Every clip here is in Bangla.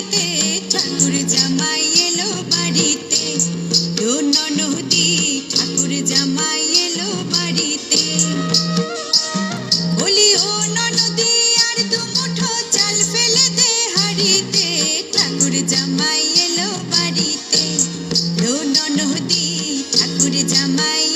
বাড়িতে, ঠাকুর জামাই এলো বাড়িতে। নদী, ঠাকুর জামাই এলো বাড়িতে। বলি, ও নদী আর দু চাল ফেলে দে হাড়িতে। ঠাকুর জামাই এলো বাড়িতে। নদী, ঠাকুর জামাই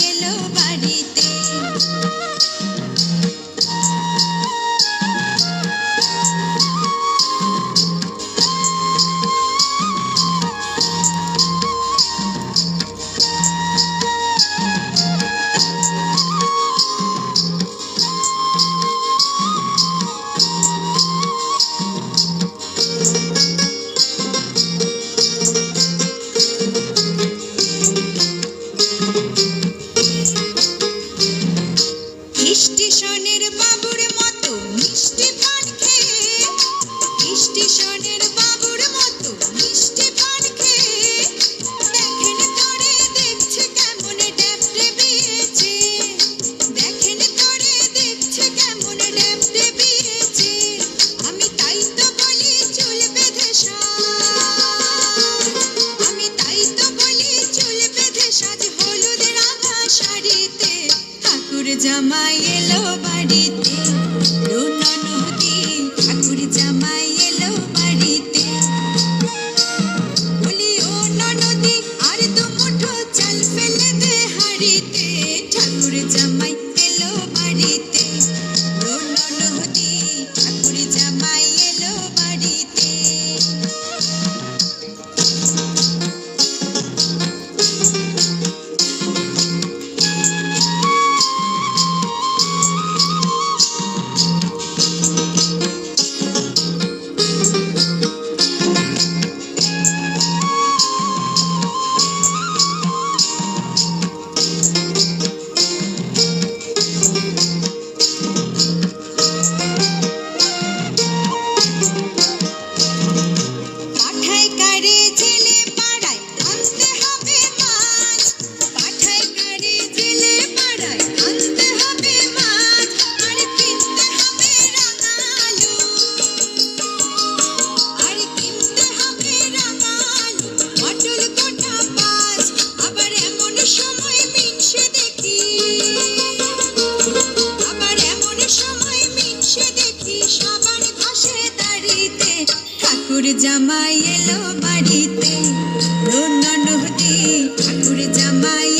am jamaye lo জামাই এলো বাড়িতে। ঠাকুর জামাই